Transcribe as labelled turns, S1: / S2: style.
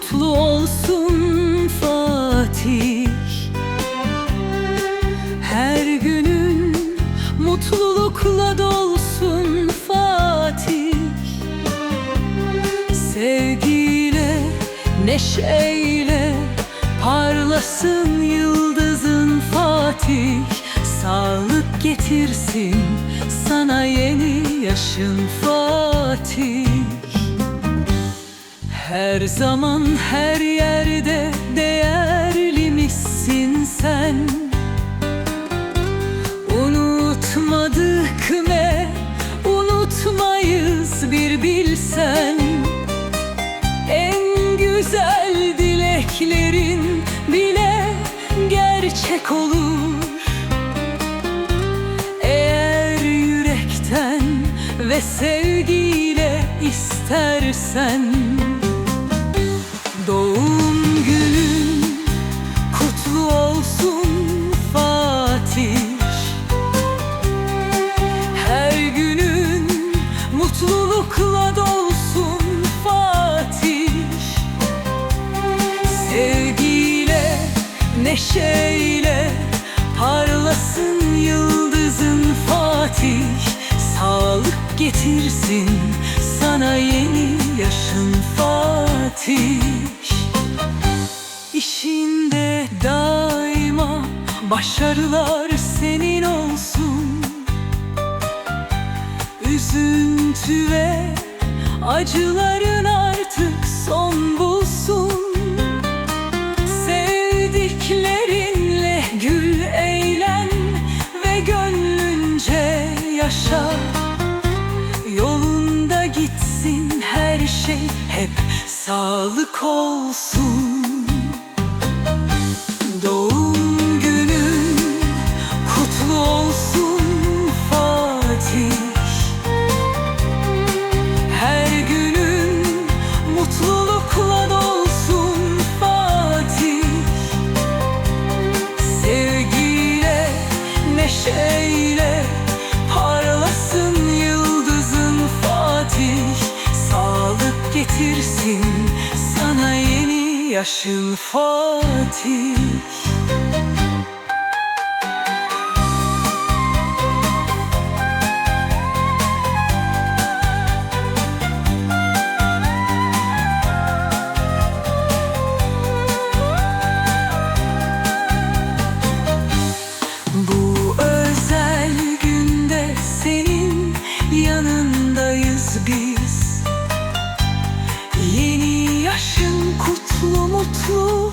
S1: Kutlu olsun Fatih. Her günün mutlulukla dolsun Fatih. Sevgiyle, neşeyle parlasın yıldızın Fatih. Sağlık getirsin sana yeni yaşın Fatih her zaman her yerde değerli misin sen? Unutmadık ne? Unutmayız bir bilsen. En güzel dileklerin bile gerçek olur. Eğer yürekten ve sevgiyle istersen Doğum günün kutlu olsun Fatih. Her günün mutlulukla dolsun Fatih. Sevgiyle, neşeyle parlasın yıldızın Fatih. Sağlık getirsin sana yeni yaşın Fatih İşinde daima başarılar senin olsun. Üzüntü ve acıların artık son bulsun. Sevdiklerinle gül eğlen ve gönlünce yaşa. Yolunda gitsin her şey hep sağlık olsun getirsin sana yeni yaşın Fatih. Bu özel günde senin yanındayız mutlu